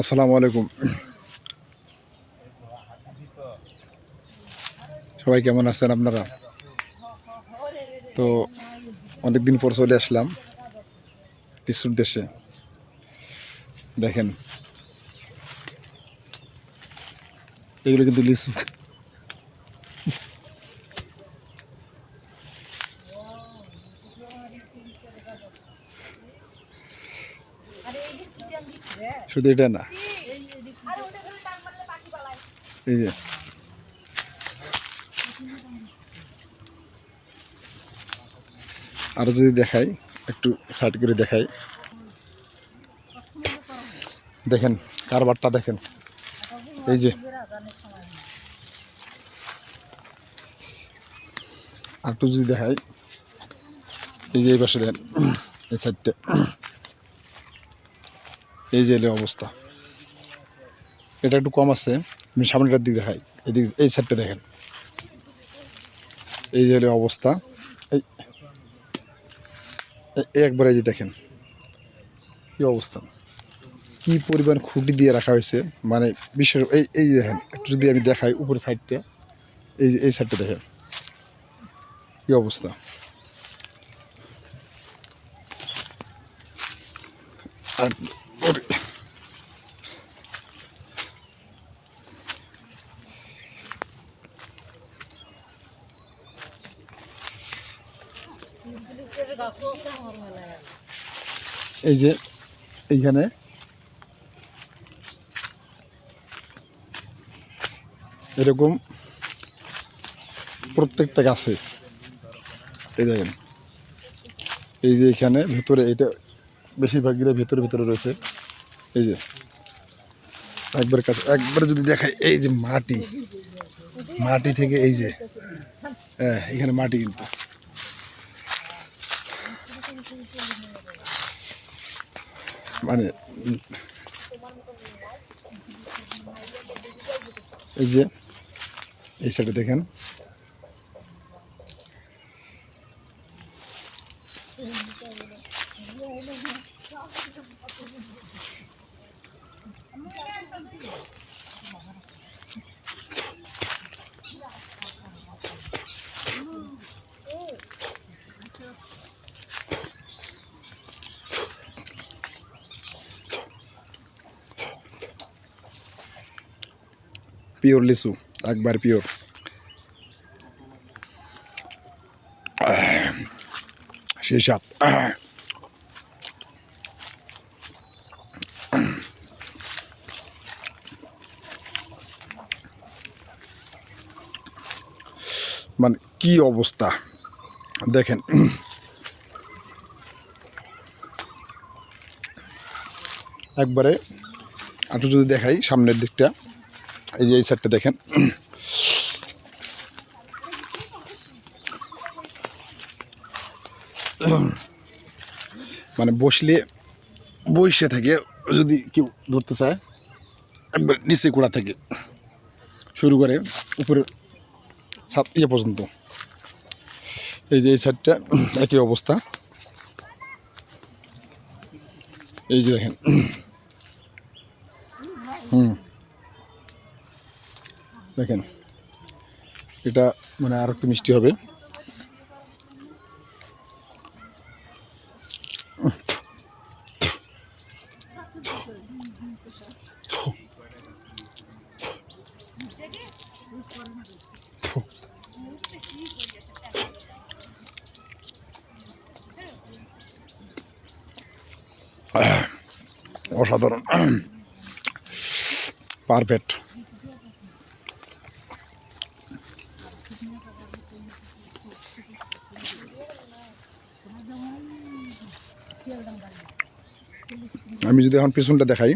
আসসালামু আলাইকুম। সবাই কেমন আছেন আপনারা? তো অনেক দিন পর চলে আসলাম কিছুর দেশে। দেখেন। এগুলো কিন্তু লিচু। শুধু এটা না। এই যে। আরও যদি দেখাই, একটু সাইড করে দেখাই। দেখেন, কারবারটা দেখেন। এই যে। আর একটু যদি দেখাই, এই যে এই পাশে দেখেন এই সাইডটা। এই যে এলো অবস্থা। এটা একটু কম আছে, আমি সামনেটার দিক দেখাই। এদিক, এই সাইডটা দেখেন। এই যে এলো অবস্থা, এই একবার যে দেখেন। কি অবস্থা। কি পরিমাণ খুঁটি দিয়ে রাখা হয়েছে মানে বিশ্বের এই এই দেখেন, একটু যদি আমি দেখাই উপরে সাইডটা এই এই সাইডটা দেখেন। কি অবস্থা। আর এই যে এইখানে। এরকম প্রত্যেকটা গাছে। এই দেখেন। এই যে এখানে ভেতরে এটা বেশিরভাগ গিয়ে ভেতরে ভেতরে রয়েছে। এই যে একবার কাছে একবার যদি দেখাই, এই যে মাটি। মাটি থেকে এই যে হ্যাঁ এখানে মাটি কিন্তু। মানে এই যে এই সাইডে দেখেন। পিওর লিচু, একবার পিওর। সেই সাত মানে কি অবস্থা? দেখেন। একবারে একটু যদি দেখাই সামনের দিকটা। এই যে এই সাইডটা দেখেন। মানে বসলে বসে থাকে যদি কেউ ধরতে চায়, একবার নিচে গোড়া থেকে শুরু করে উপরে সাত ইয়ে পর্যন্ত। এই যে এই সাইডটা একই অবস্থা। এই যে দেখেন। হুম। দেখেন এটা মানে আর একটু মিষ্টি হবে। অসাধারণ। পারফেক্ট। আমি যদি এখন পিছনটা দেখাই